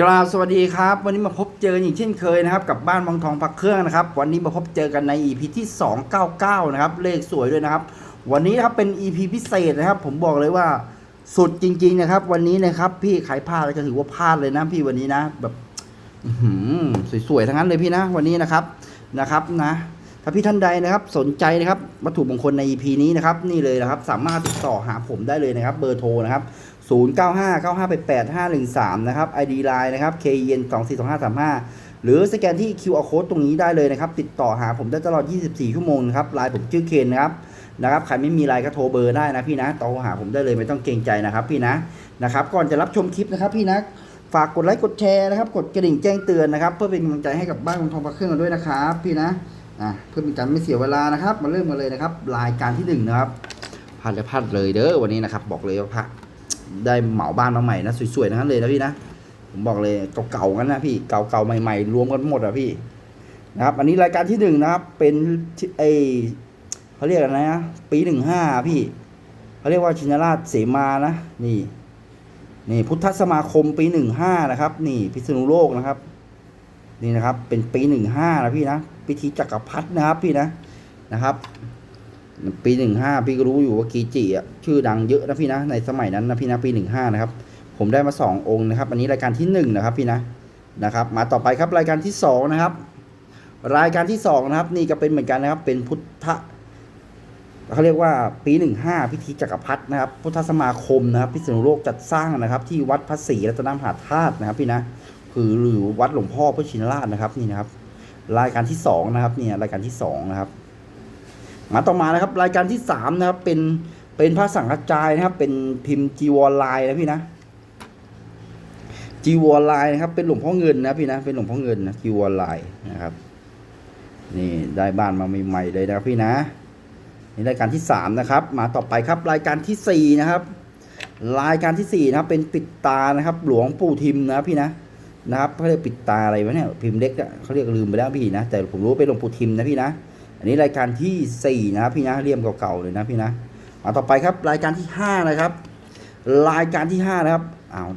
กราบสวัสดีครับ วันนี้มาพบเจอกันอย่างเช่นเคยนะครับ กับบ้านบางทองพักเครื่องนะครับ วันนี้มาพบเจอกันใน EP ที่ 299 นะครับ เลขสวยด้วยนะครับ วันนี้นะครับเป็น EP พิเศษนะครับ ผมบอกเลยว่าสุดจริง ๆ นะครับ วันนี้นะครับ พี่ขายพลาดก็ถือว่าพลาดเลยนะพี่วันนี้นะ แบบหือสวยๆทั้งนั้นเลยพี่นะ วันนี้นะครับนะครับนะถ้าพี่ท่านใดนะครับ สนใจนะครับวัตถุมงคลใน EP นี้นะครับ นี่เลยนะครับ สามารถติดต่อหาผมได้เลยนะครับ เบอร์โทรนะครับ 0 9 5 9 5 8 8 5 1 3 นะครับ ID Line นะครับ k e n 2 4 2 5 3 5 หรือสแกนที่ QR Code ตรงนี้ได้เลยนะครับ ติดต่อหาผมได้ตลอด 24 ชั่วโมงนะครับไลน์ผมชื่อเคนนะครับนะครับใครไม่มีไลน์ก็โทรเบอร์ได้นะพี่นะโทรหาผมได้เลยไม่ต้องเกรงใจนะครับพี่นะนะครับ ก่อนจะรับชมคลิปนะครับพี่นะฝากกดไลค์กดแชร์นะครับ กดกระดิ่งแจ้งเตือนนะครับ เพื่อเป็นกำลังใจให้กับบ้านของทองพระเครื่องกันด้วยนะครับ พี่นะอะเพื่อเป็นการไม่เสียเวลานะครับ มาเริ่มกันเลยนะครับ รายการที่หนึ่งนะครับพลาดเลยพลาดเลยเด้อวันนี้นะครับ บอกเลยว่าพลาด ได้เหมาบ้านมาใหม่นะสวยๆนั้นเลยนะพี่นะผมบอกเลยเก่าๆกันนะพี่เก่าๆใหม่ๆรวมกันหมดอะพี่นะครับ อันนี้รายการที่หนึ่งนะครับ เป็นไอเขาเรียกอะไรนะปีหนึ่งห้าพี่เขาเรียกว่าชินราชเสมานะนี่นี่พุทธสมาคมปีหนึ่งห้านะครับ นี่พิษณุโลกนะครับ นี่นะครับ เป็นปีหนึ่งห้านะพี่นะพิธีจักรพรรดินะครับพี่นะนะครับ ปีหนึ่งห้าพี่ก็รู้อยู่ว่ากีจิอะชื่อดังเยอะนะพี่นะในสมัยนั้นนะพี่นะปีหนึ่งห้านะครับ ผมได้มาสององค์นะครับ อันนี้รายการที่หนึ่งนะครับพี่นะนะครับ มาต่อไปครับรายการที่สองนะครับ รายการที่สองนะครับ นี่ก็เป็นเหมือนกันนะครับ เป็นพุทธเขาเรียกว่าปีหนึ่งห้าพิธีจักรพรรดินะครับ พุทธสมาคมนะครับ พิษณุโลกจัดสร้างนะครับ ที่วัดพระศรีรัตนมหาธาตุนะครับ พี่นะคือหรือวัดหลวงพ่อพระชินราชนะครับนี่นะครับ รายการที่สองนะครับเนี่ยรายการที่สองนะครับ มาต่อมานะครับ รายการที่สามนะครับ เป็นเป็นพระสังฆจายนะครับ เป็นพิมพ์จีวรลายนะพี่นะจีวรลายนะครับ เป็นหลวงพ่อเงินนะพี่นะเป็นหลวงพ่อเงินนะจีวรลายนะครับ นี่ได้บ้านมาใหม่ๆเลยนะพี่นะนี่รายการที่สามนะครับ มาต่อไปครับ รายการที่สี่นะครับ รายการที่สี่นะครับ เป็นปิดตานะครับ หลวงปู่ทิมนะพี่นะนะครับเขาเรียกปิดตาอะไรวะเนี่ยพิมพ์เล็กอะเขาเรียกลืมไปแล้วพี่นะแต่ผมรู้เป็นหลวงปู่ทิมนะพี่นะ อันนี้รายการที่สี่นะครับพี่นะเรียมเก่าๆเลยนะพี่นะมาต่อไปครับรายการที่ห้านะครับ รายการที่ห้านะครับอ้าว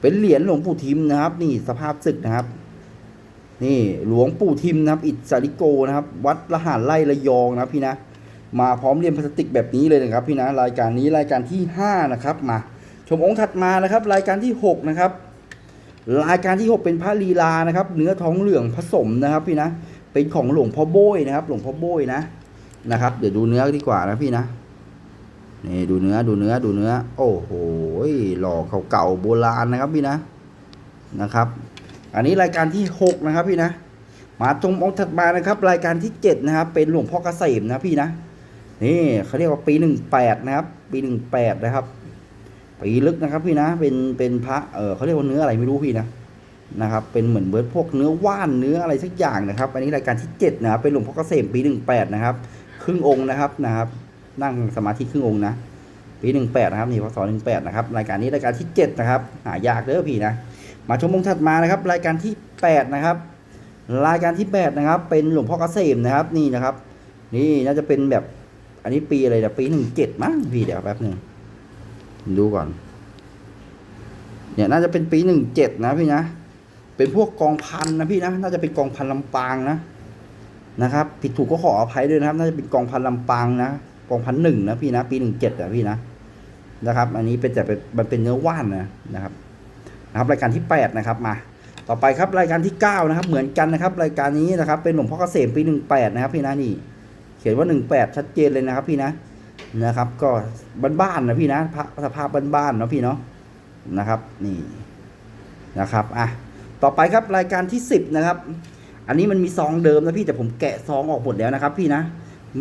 เป็นเหรียญหลวงปู่ทิมนะครับ นี่สภาพศึกนะครับ นี่หลวงปู่ทิมนะครับ อิสาริโกนะครับ วัดละหารไร่ระยองนะพี่นะมาพร้อมเหรียญพลาสติกแบบนี้เลยนะครับ พี่นะรายการนี้รายการที่ห้านะครับมาชมองค์ถัดมานะครับ รายการที่หกนะครับ รายการที่หกเป็นพระลีลานะครับ เนื้อท้องเหลืองผสมนะครับ พี่นะ เป็นของหลวงพ่อโบยนะครับ หลวงพ่อโบยนะนะครับ เดี๋ยวดูเนื้อดีกว่านะพี่นะนี่ดูเนื้อดูเนื้อดูเนื้อ โอ้โหหล่อเก่าๆโบราณนะครับพี่นะนะครับ อันนี้รายการที่หกนะครับพี่นะมาชมองค์ถัดมานะครับ รายการที่เจ็ดนะครับ เป็นหลวงพ่อเกษมนะพี่นะนี่เขาเรียกว่าปีหนึ่งแปดนะครับ ปีหนึ่งแปดนะครับปีลึกนะครับพี่นะเป็นเป็นพระเออเขาเรียกว่าเนื้ออะไรไม่รู้พี่นะ นะครับเป็นเหมือนเบิร์ดพวกเนื้อว่านเนื้ออะไรสักอย่างนะครับ อันนี้รายการที่7นะครับเป็นหลวงพ่อเกษมปี 18 นะครับ ครึ่งองค์นะครับนะครับ นั่งสมาธิครึ่งองค์นะปี 18 นะครับนี่พศ18 นะครับรายการนี้รายการที่ 7 นะครับหายากเด้อพี่นะมาชมองค์ถัดมานะครับ รายการที่ 8 นะครับ รายการที่ 8 นะครับ เป็นหลวงพ่อเกษมนะครับนี่นะครับ นี่น่าจะเป็นแบบอันนี้ปีอะไรนะปี 17 มั้งพี่เดี๋ยวแป๊บหนึ่งดูก่อนเนี่ยน่าจะเป็นปี 17 นะพี่นะ เป็นพวกกองพันนะพี่นะ น่าจะเป็นกองพันลำปางนะนะครับ ผิดถูกก็ขออภัยด้วยนะครับ น่าจะเป็นกองพันลำปางนะ กองพันหนึ่งนะพี่นะ ปีหนึ่งเจ็ดอะพี่นะนะครับ อันนี้เป็นแต่เป็นมันเป็นเนื้อว่านนะนะครับนะครับ รายการที่แปดนะครับมา ต่อไปครับรายการที่เก้านะครับ เหมือนกันนะครับ รายการนี้นะครับ เป็นหลวงพ่อเกษมปีหนึ่งแปดนะครับ พี่นะนี่ เขียนว่าหนึ่งแปดชัดเจนเลยนะครับ พี่นะนะครับ ก็บ้านๆนะพี่นะสภาพบ้านๆเนาะพี่เนาะนะครับ นี่นะครับอะ ต่อไปครับรายการที่ 10 นะครับ อันนี้มันมีซองเดิมนะพี่แต่ผมแกะซองออกหมดแล้วนะครับ พี่นะ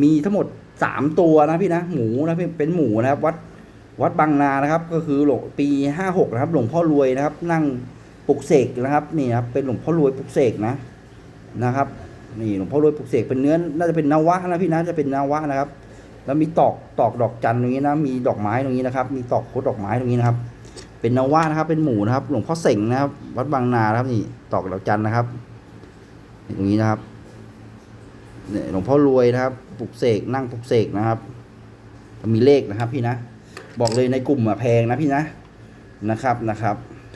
มีทั้งหมด 3 ตัวนะพี่นะ หมูนะพี่เป็นหมูนะครับ วัดวัดบางนานะครับ ก็คือหลวงปี 56 นะครับ หลวงพ่อรวยนะครับ นั่งปลุกเสกนะครับนี่ครับเป็นหลวงพ่อรวยปลุกเสกนะนะครับนี่หลวงพ่อรวยปลุกเสกเป็นเนื้อน่าจะเป็นนวะนะพี่นะจะเป็นนวะนะครับ แล้วมีตอกตอกดอกจันตรงนี้นะมีดอกไม้ตรงนี้นะครับ มีตอกโคดดอกไม้ตรงนี้นะครับ เป็นนวะนะครับ เป็นหมูนะครับ หลวงพ่อเสงนะครับ วัดบางนาครับนี่ตอกดอกจันนะครับนี่ตรงนี้นะครับเนี่ยหลวงพ่อรวยนะครับปลุกเสกนั่งปลุกเสกนะครับมีเลขนะครับ พี่นะบอกเลยในกลุ่มอะแพงนะพี่นะนะครับนะครับ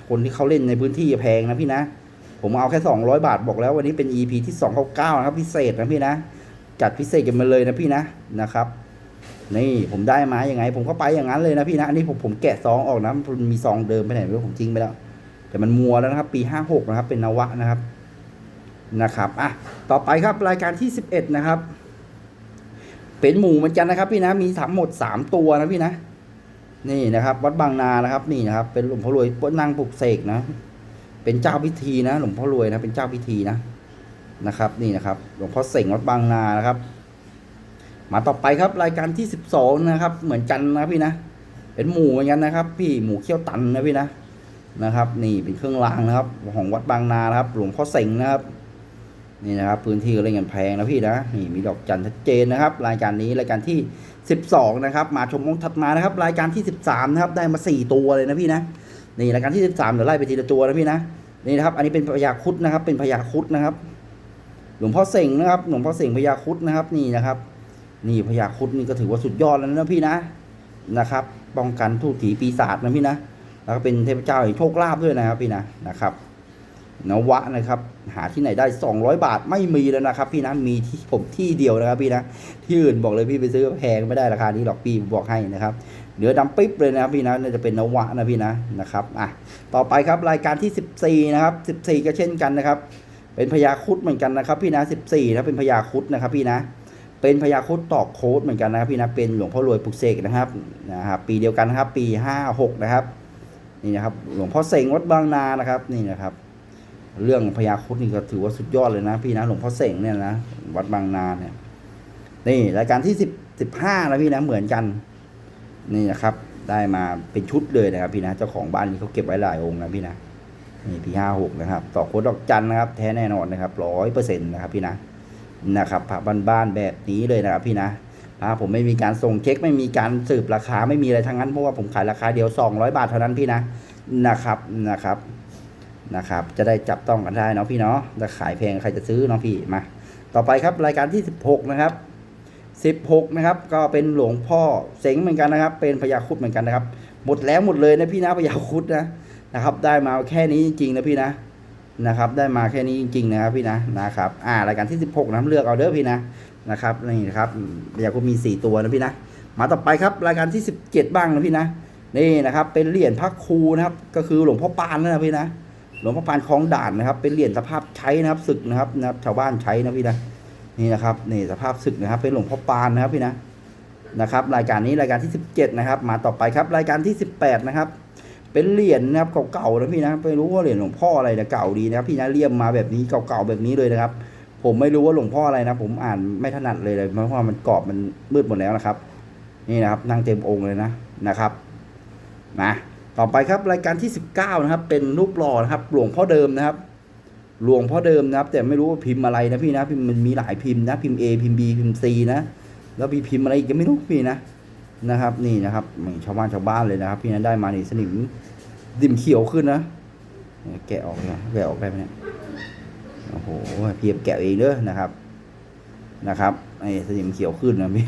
คนที่เขาเล่นในพื้นที่แพงนะพี่นะ ผมเอาแค่สองร้อยบาทบอกแล้ววันนี้เป็น EP ที่สองเก้าเก้านะครับพิเศษนะพี่นะ จัดพิเศษกันมาเลยนะพี่นะนะครับ นี่ผมได้มาอย่างไง ผมก็ไปอย่างนั้นเลยนะพี่นะอันนี้ผมผมแกะซองออกนะมันมีซองเดิมไปไหนไม่รู้ผมทิ้งไปแล้ว แต่มันมัวแล้วนะครับ ปีห้าหกนะครับ เป็นนวะนะครับนะครับอะต่อไปครับรายการที่สิบเอ็ดนะครับ เป็นหมูเหมือนกันนะครับ พี่นะมีทั้งหมดสามตัวนะพี่นะนี่นะครับ วัดบางนานะครับ นี่นะครับ เป็นหลวงพ่อรวยนางปลุกเสกนะ เป็นเจ้าพิธีนะ หลวงพ่อรวยนะ เป็นเจ้าพิธีนะนะครับ นี่นะครับ หลวงพ่อเสงวัดบางนานะครับ มาต่อไปครับรายการที่สิบสองนะครับ เหมือนกันนะพี่นะ เป็นหมูเหมือนกันนะครับ พี่หมูเขี้ยวตันนะพี่นะนะครับ นี่เป็นเครื่องรางนะครับของวัดบางนานะครับ หลวงพ่อเสงนะครับ นี่นะครับพื้นที่ก็เล่นกันแพงนะพี่นะนี่มีดอกจันชัดเจนนะครับ รายการนี้รายการที่ 12 นะครับ มาชมมงถัดมานะครับ รายการที่ 13 นะครับ ได้มา 4 ตัวเลยนะพี่นะนี่รายการที่ 13เดี๋ยวไล่ไปทีละตัวนะพี่นะนี่นะครับ อันนี้เป็นพญาครุดนะครับ เป็นพญาครุดนะครับ หลวงพ่อเสงนะครับ หลวงพ่อเสงพญาครุดนะครับนี่นะครับ นี่พญาครุดนี่ก็ถือว่าสุดยอดแล้วนะพี่นะนะครับ ป้องกันทูตถีปีศาจนะพี่นะ แล้วก็เป็นเทพเจ้าแห่งโชคลาภด้วยนะครับพี่นะนะครับนวะนะครับ หาที่ไหนได้ 200 บาทไม่มีแล้วนะครับพี่นะมีที่ผมที่เดียวนะครับพี่นะที่อื่นบอกเลยพี่ไปซื้อแพงไม่ได้ราคานี้หรอกพี่บอกให้นะครับเดี๋ยวดำปิ๊บเลยนะครับพี่นะน่าจะเป็นนวะนะพี่นะนะครับอะต่อไปครับรายการที่ 14 นะครับ 14 ก็เช่นกันนะครับ เป็นพญาครุดเหมือนกันนะครับ พี่นะ 14นะเป็นพญาครุดนะครับ พี่นะ เป็นพญาคุดตอกโค้ดเหมือนกันนะครับพี่นะเป็นหลวงพ่อรวยปลุกเสกนะครับนะครับปีเดียวกันนะครับปี56นะครับนี่นะครับหลวงพ่อเสงวัดบางนานะครับนี่นะครับ เรื่องพญาคุดนี่ก็ถือว่าสุดยอดเลยนะพี่นะหลวงพ่อเสงเนี่ยนะวัดบางนาเนี่ยนี่รายการที่สิบสิบห้านะพี่นะเหมือนกันนี่นะครับได้มาเป็นชุดเลยนะครับพี่นะเจ้าของบ้านนี้เขาเก็บไว้หลายองค์นะพี่นะนี่ปีห้าหกนะครับต่อโคดดอกจันนะครับ แท้แน่นอนนะครับร้อยเปอร์เซ็นต์นะครับพี่นะ นะครับพระบ้านๆแบบนี้เลยนะครับพี่นะพระผมไม่มีการส่งเช็คไม่มีการสืบราคาไม่มีอะไรทั้งนั้นเพราะว่าผมขายราคาเดียว 200 บาทเท่านั้นพี่นะนะครับนะครับนะครับ จะได้จับต้องกันได้เนาะพี่เนาะถ้าขายแพงใครจะซื้อเนาะพี่มาต่อไปครับรายการที่ 16 นะครับ16 นะครับ ก็เป็นหลวงพ่อเสงเหมือนกันนะครับ เป็นพญาคุดเหมือนกันนะครับ หมดแล้วหมดเลยนะพี่นะพญาคุดนะนะครับ ได้มาแค่นี้จริงๆนะพี่นะ นะครับได้มาแค่นี้จริง ๆ นะครับพี่นะนะครับอ่ารายการที่ 16นะเลือกเอาเด้อพี่นะนะครับนี่นะครับพญาครุดมี 4 ตัวนะพี่นะมาต่อไปครับรายการที่ 17 บ้างนะพี่นะนี่นะครับเป็นเหรียญพระครูนะครับก็คือหลวงพ่อปานนะพี่นะหลวงพ่อปานคลองด่านนะครับ เป็นเหรียญสภาพใช้นะครับศึกนะครับนะครับชาวบ้านใช้นะพี่นะนี่นะครับนี่สภาพศึกนะครับ เป็นหลวงพ่อปานนะครับพี่นะนะครับ รายการนี้รายการที่ 17 นะครับ มาต่อไปครับรายการที่ 18 นะครับ เป็นเหรียญนะครับเก่าๆนะพี่นะไม่รู้ว่าเหรียญหลวงพ่ออะไรนะเก่าดีนะครับพี่นะเลี่ยมมาแบบนี้เก่าๆแบบนี้เลยนะครับ ผมไม่รู้ว่าหลวงพ่ออะไรนะ ผมอ่านไม่ถนัดเลยเลยเพราะว่ามันกรอบมันมืดหมดแล้วนะครับ นี่นะครับนั่งเต็มองค์เลยนะนะครับนะต่อไปครับรายการที่ 19 นะครับ เป็นรูปหล่อนะครับ หลวงพ่อเดิมนะครับ หลวงพ่อเดิมนะครับ แต่ไม่รู้ว่าพิมพ์อะไรนะพี่นะพิมพ์มันมีหลายพิมพ์นะพิมพ์ A พิมพ์ B พิมพ์ C นะแล้วมีพิมพ์อะไรอีกก็ไม่รู้พี่นะ นะครับ นี่นะครับชาวบ้านชาวบ้านเลยนะครับ พี่นะได้มานี่สนิมดิ่มเขียวขึ้นนะแกะออกเลยแกะออกได้ไหมเนี่ยโอ้โหเพียบแกะเองเด้อนะครับนะครับไอ้สนิมเขียวขึ้นนะพี่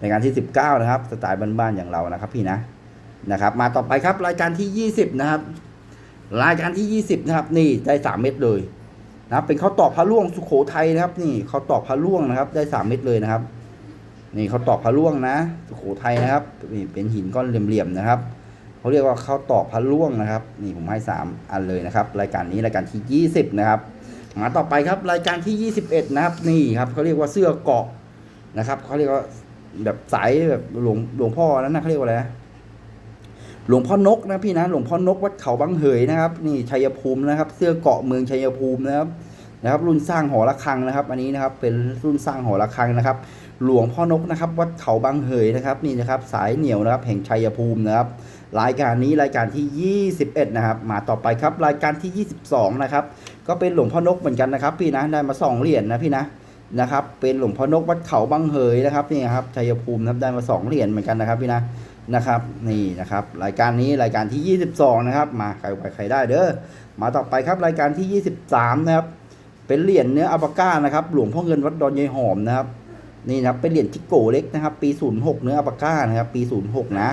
รายการที่ 19 นะครับ สไตล์บ้านๆอย่างเรานะครับ พี่นะนะครับ มาต่อไปครับรายการที่ 20 นะครับ รายการที่ 20 นะครับ นี่ได้3เม็ดเลยนะครับเป็นข้าวตอกพระล่วงสุโขทัยนะครับ นี่ข้าวตอกพระล่วงนะครับ ได้3เม็ดเลยนะครับ นี่เขาตอกพระล่วงนะสุโขทัยนะครับนี่เป็นหินก้อนเหลี่ยมๆนะครับเขาเรียกว่าเขาตอกพระล่วงนะครับ นี่ผมให้ 3 อันเลยนะครับ รายการนี้รายการที่ 20 นะครับมาต่อไปครับรายการที่ 21 นะครับ นี่ครับเขาเรียกว่าเสื้อเกาะนะครับเขาเรียกว่าแบบสายแบบหลวงหลวงพ่อนั้นนะเขาเรียกว่าอะไรหลวงพ่อนกนะพี่นะหลวงพ่อนกวัดเขาบางเหยนะครับ นี่ชัยภูมินะครับ เสื้อเกาะเมืองชัยภูมินะครับ นะครับ รุ่นสร้างหอระฆังนะครับ อันนี้นะครับเป็นรุ่นสร้างหอระฆังนะครับ หลวงพ่อนกนะครับ วัดเขาบางเหยนะครับนี่นะครับ สายเหนียวนะครับ แห่งชัยภูมินะครับ รายการนี้รายการที่ 21 นะครับ มาต่อไปครับรายการที่ 22 นะครับ ก็เป็นหลวงพ่อนกเหมือนกันนะครับ พี่นะได้มาสองเหรียญนะพี่นะนะครับเป็นหลวงพ่อนกวัดเขาบางเหยนะครับนี่ครับชัยภูมินะครับได้มาสองเหรียญเหมือนกันนะครับพี่นะนะครับนี่นะครับรายการนี้รายการที่ 22 นะครับ มาใครไปใครได้เด้อมาต่อไปครับรายการที่ 23 นะครับ เป็นเหรียญเนื้ออัปก้านะครับ หลวงพ่อเงินวัดดอนยายหอมนะครับ นี่นะครับเป็นเหรียญทิโกเล็กนะครับ ปี 06 เนื้ออัปก้านะครับ ปี 06 นะ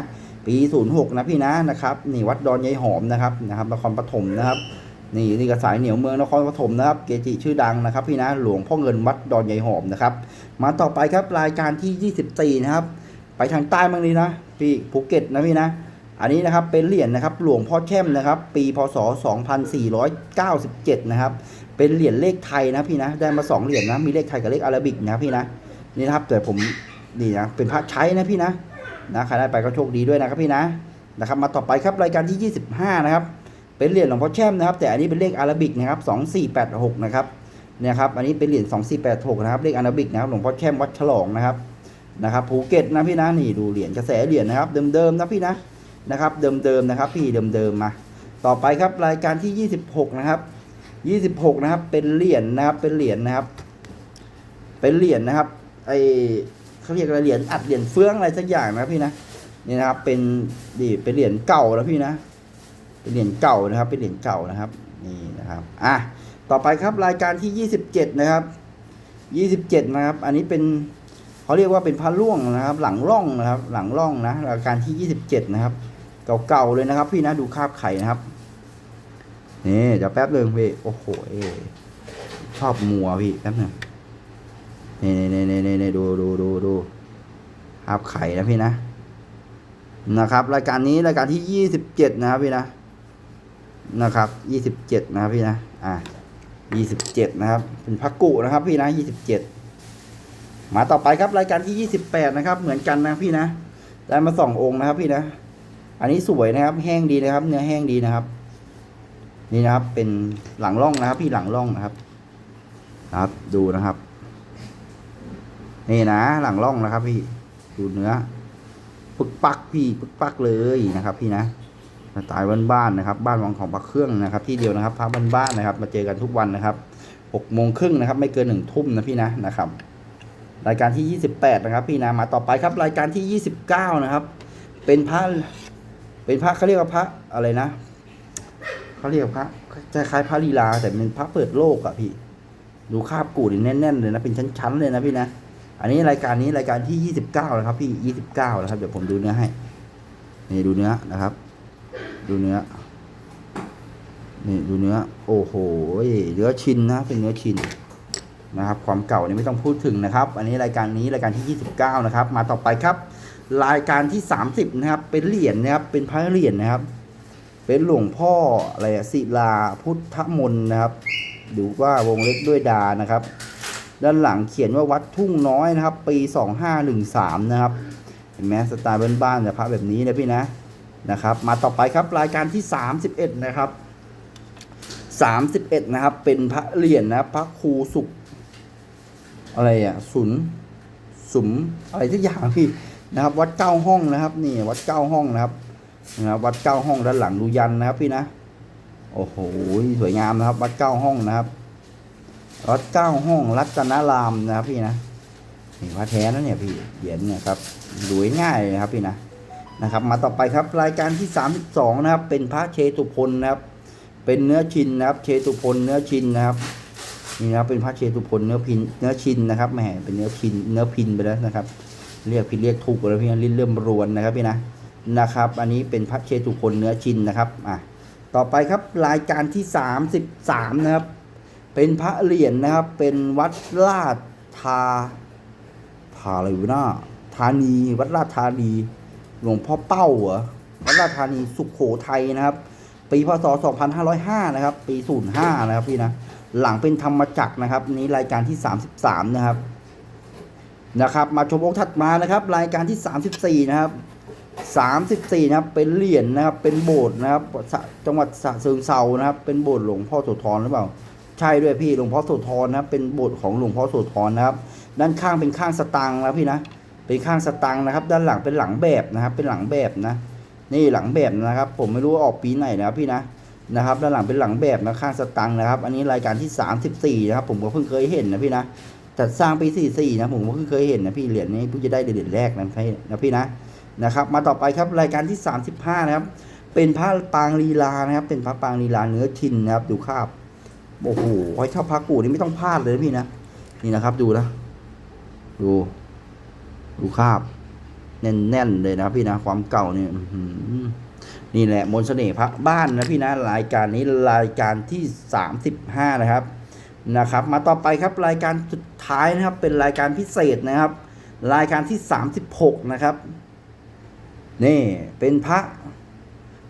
ปี 06 นะพี่นะนะครับ นี่วัดดอนยายหอมนะครับนะครับนครปฐมนะครับ นี่นี่กระสายเหนียวเมืองนครปฐมนะครับ เกจิชื่อดังนะครับ พี่นะหลวงพ่อเงินวัดดอนยายหอมนะครับ มาต่อไปครับรายการที่ 24 นะครับ ไปทางใต้บ้างเลยนะพี่ภูเก็ตนะพี่นะอันนี้นะครับเป็นเหรียญนะครับหลวงพ่อแช่มนะครับ ปีพศ 2497 นะครับ เป็นเหรียญเลขไทยนะพี่นะ ได้มาสองเหรียญนะ มีเลขไทยกับเลขอาราบิกนะพี่นะ นี่นะครับ แต่ผมนี่นะ เป็นพระใช้นะพี่นะ นะใครได้ไปก็โชคดีด้วยนะครับพี่นะ นะครับ มาต่อไปครับรายการที่ 25 นะครับ เป็นเหรียญหลวงพ่อแช่มนะครับ แต่อันนี้เป็นเลขอาราบิกนะครับ2486นะครับ เนี่ยครับ อันนี้เป็นเหรียญ2486นะครับ เลขอาราบิกนะครับ หลวงพ่อแช่มวัดฉลองนะครับ นะครับ ภูเก็ตนะพี่นะ นี่ดูเหรียญกระแสเหรียญนะครับ เดิมๆนะพี่นะ นะครับ เดิมๆนะครับ พี่เดิมๆมา ต่อไปครับรายการที่ 26 นะครับ 26นะครับ เป็นเหรียญนะครับ เป็นเหรียญนะครับ เป็นเหรียญนะครับ ไอเขาเรียกอะไรเหรียญอัดเหรียญเฟืองอะไรสักอย่างนะพี่นะนี่นะครับ เป็นดีเป็นเหรียญเก่าแล้วพี่นะ เป็นเหรียญเก่านะครับ เป็นเหรียญเก่านะครับ นี่นะครับ อะ ต่อไปครับรายการที่27นะครับ27นะครับ อันนี้เป็นเขาเรียกว่าเป็นพระล่วงนะครับ หลังร่องนะครับ หลังร่องนะรายการที่27นะครับ เก่าๆเลยนะครับ พี่นะดูคาบไข่นะครับ นี่เดี๋ยวแป๊บหนึงพี่โอ้โหชอบมัวพี่แป๊บหนึงนี่นี่นี่นี่นี่ดูดูดูดูคาบไข่นะพี่นะ นะครับ รายการนี้รายการที่ยี่สิบเจ็ดนะครับพี่นะ นะครับยี่สิบเจ็ดนะครับพี่นะ อะยี่สิบเจ็ดนะครับ เป็นพักกุนะครับพี่นะยี่สิบเจ็ดมาต่อไปครับรายการที่ยี่สิบแปดนะครับ เหมือนกันนะพี่นะ ได้มาสององค์นะครับพี่นะ อันนี้สวยนะครับ แห้งดีนะครับ เนื้อแห้งดีนะครับ นี่นะครับ เป็นหลังร่องนะครับ พี่หลังร่องนะครับ นะครับ ดูนะครับ นี่นะ หลังร่องนะครับพี่ดูเนื้อปึกปักพี่ปึกปักเลยนะครับ พี่นะสไตล์บ้านๆนะครับ บ้านวังของพระเครื่องนะครับ ที่เดียวนะครับพระบ้านๆนะครับ มาเจอกันทุกวันนะครับหกโมงครึ่งนะครับ ไม่เกินหนึ่งทุ่มนะพี่นะนะครับ รายการที่ยี่สิบแปดนะครับ พี่นะมาต่อไปครับ รายการที่ยี่สิบเก้านะครับ เป็นพระเป็นพระเขาเรียกว่าพระอะไรนะ เขาเรียกพระจะคล้ายพระลีลา แต่เป็นพระเปิดโลกอะพี่ ดูคาบกูดแน่นๆเลยนะเป็นชั้นๆเลยนะพี่นะอันนี้รายการนี้รายการที่ยี่สิบเก้านะครับ พี่ยี่สิบเก้านะครับเดี๋ยวผมดูเนื้อให้นี่ดูเนื้อนะครับ ดูเนื้อนี่ดูเนื้อ โอ้โหเนื้อชินนะเป็นเนื้อชินนะครับ ความเก่านี่ไม่ต้องพูดถึงนะครับ อันนี้รายการนี้รายการที่ยี่สิบเก้านะครับ มาต่อไปครับ รายการที่สามสิบนะครับ เป็นเหรียญนะครับ เป็นพระเหรียญนะครับ เป็นหลวงพ่ออะไรอะศิลาพุทธมนต์นะครับดูว่าวงเล็บด้วยดานะครับ ด้านหลังเขียนว่าวัดทุ่งน้อยนะครับ ปี 2513 นะครับ เห็นไหมสไตล์บ้านๆแต่พระแบบนี้นะพี่นะนะครับ มาต่อไปครับรายการที่ 31 นะครับ 31 นะครับ เป็นพระเหรียญนะครับ พระครูสุข อะไรอะสุนสุมอะไรทุกอย่างพี่นะครับ วัดเก้าห้องนะครับ นี่วัดเก้าห้องนะครับ นะครับวัดเก้าห้องด้านหลังดูยันนะครับพี่นะโอ้โหสวยงามนะครับ วัดเก้าห้องนะครับ วัดเก้าห้องรัตนารามนะครับพี่นะนี่พระแท้นะเนี่ยพี่เหรียญเนี่ยครับดูง่ายเลยนะครับพี่นะนะครับ มาต่อไปครับรายการที่ 32 นะครับ เป็นพระเชตุพนนะครับ เป็นเนื้อชินนะครับ เชตุพนเนื้อชินนะครับนี่นะครับเป็นพระเชตุพนเนื้อพินเนื้อชินนะครับแหมเป็นเนื้อชินเนื้อพินไปแล้วนะครับ เรียกผิดเรียกถูกแล้วพี่นะลิ้นเริ่มรวนนะครับพี่นะ นะครับ อันนี้เป็นพระเชตุพนเนื้อชินนะครับอะต่อไปครับรายการที่ 33 นะครับ เป็นพระเหรียญนะครับ เป็นวัดลาดทาทาอะไรวะน้าธานี วัดลาดธานีหลวงพ่อเป้าเหรอวัดลาดธานีสุขโขทัยนะครับ ปีพศ 2505 นะครับ ปี 05 นะครับพี่นะหลังเป็นธรรมจักรนะครับ นี้รายการที่ 33 นะครับนะครับ มาชมองค์ถัดมานะครับ รายการที่ 34 นะครับ 34นะครับเป็นเหรียญนะครับเป็นโบสถ์นะครับจังหวัดสระเชิงเซานะครับ เป็นโบสถ์หลวงพ่อโสธรหรือเปล่า ใช่ด้วยพี่หลวงพ่อโสธรนะครับเป็นโบสถ์ของหลวงพ่อโสธรนะครับ ด้านข้างเป็นข้างสตังนะพี่นะเป็นข้างสตังนะครับ ด้านหลังเป็นหลังแบบนะครับ เป็นหลังแบบนะ นี่หลังแบบนะครับ ผมไม่รู้ว่าออกปีไหนนะครับพี่นะนะครับด้านหลังเป็นหลังแบบนะข้างสตังนะครับ อันนี้รายการที่ 34นะครับผมก็เพิ่งเคยเห็นนะพี่นะจัดสร้างปี44นะผมก็เพิ่งเคยเห็นนะพี่เหรียญนี้เพิ่งจะได้เหรียญแรกนะพี่นะพี่นะ นะครับ มาต่อไปครับรายการที่ 35 นะครับ เป็นพระปางลีลานะครับ เป็นพระปางลีลาเนื้อชินนะครับ ดูคาบโอ้โหใครชอบพระกูนี่ไม่ต้องพลาดเลยพี่นะนี่นะครับ ดูนะดูดูคาบ แน่นๆเลยนะพี่นะความเก่าเนี่ยนี่แหละมนต์เสน่ห์พระบ้านนะพี่นะรายการนี้รายการที่สามสิบห้านะครับนะครับ มาต่อไปครับรายการสุดท้ายนะครับ เป็นรายการพิเศษนะครับ รายการที่สามสิบหกนะครับ นี่เป็นพระ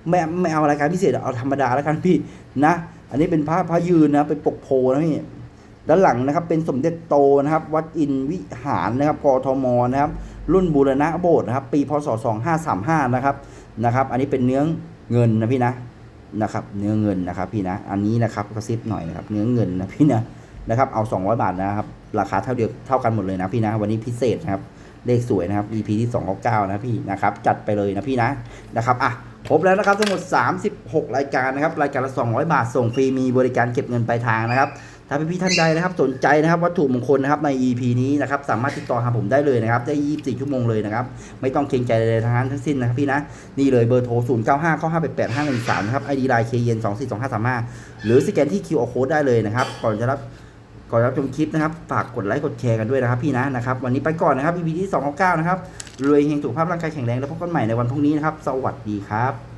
ไม่ไม่เอารายการพิเศษเอาธรรมดาแล้วกันพี่นะ อันนี้เป็นพระพระยืนนะเป็นปกโพนะพี่ด้านหลังนะครับ เป็นสมเด็จโตนะครับ วัดอินวิหารนะครับกทมนะครับ รุ่นบูรณะโบสถ์นะครับ ปีพศ2535นะครับนะครับ อันนี้เป็นเนื้อเงินนะพี่นะนะครับ เนื้อเงินนะครับ พี่นะ อันนี้นะครับกระซิบหน่อยนะครับ เนื้อเงินนะพี่นะนะครับ เอา 200 บาทนะครับ ราคาเท่าเดียวเท่ากันหมดเลยนะพี่นะ วันนี้พิเศษนะครับ เลขสวยนะครับ EP ที่299นะพี่นะครับจัดไปเลยนะพี่นะนะครับอะครบแล้วนะครับทั้งหมด 36 รายการนะครับรายการละ 200 บาทส่งฟรีมีบริการเก็บเงินปลายทางนะครับถ้าพี่ๆท่านใดนะครับสนใจนะครับวัตถุมงคลนะครับใน EP นี้นะครับสามารถติดต่อหาผมได้เลยนะครับได้ 24 ชั่วโมงเลยนะครับไม่ต้องเกรงใจอะไรทั้งนั้นทั้งสิ้นนะครับพี่นะนี่เลยเบอร์โทร 0 9 5 9 5 8 8 5 1 3 นะครับ ID ไลน์ k 2 4 2 5 3 5หรือสแกนที่ QR code ได้เลยนะครับก่อนจะรับ ก่อนรับชมคลิปนะครับ ฝากกดไลค์กดแชร์กันด้วยนะครับพี่นะนะครับ วันนี้ไปก่อนนะครับ EP ที่2 9นะครับ รวยเฮงสุขภาพร่างกายแข็งแรงแล้วพบกันใหม่ในวันพรุ่งนี้นะครับ สวัสดีครับ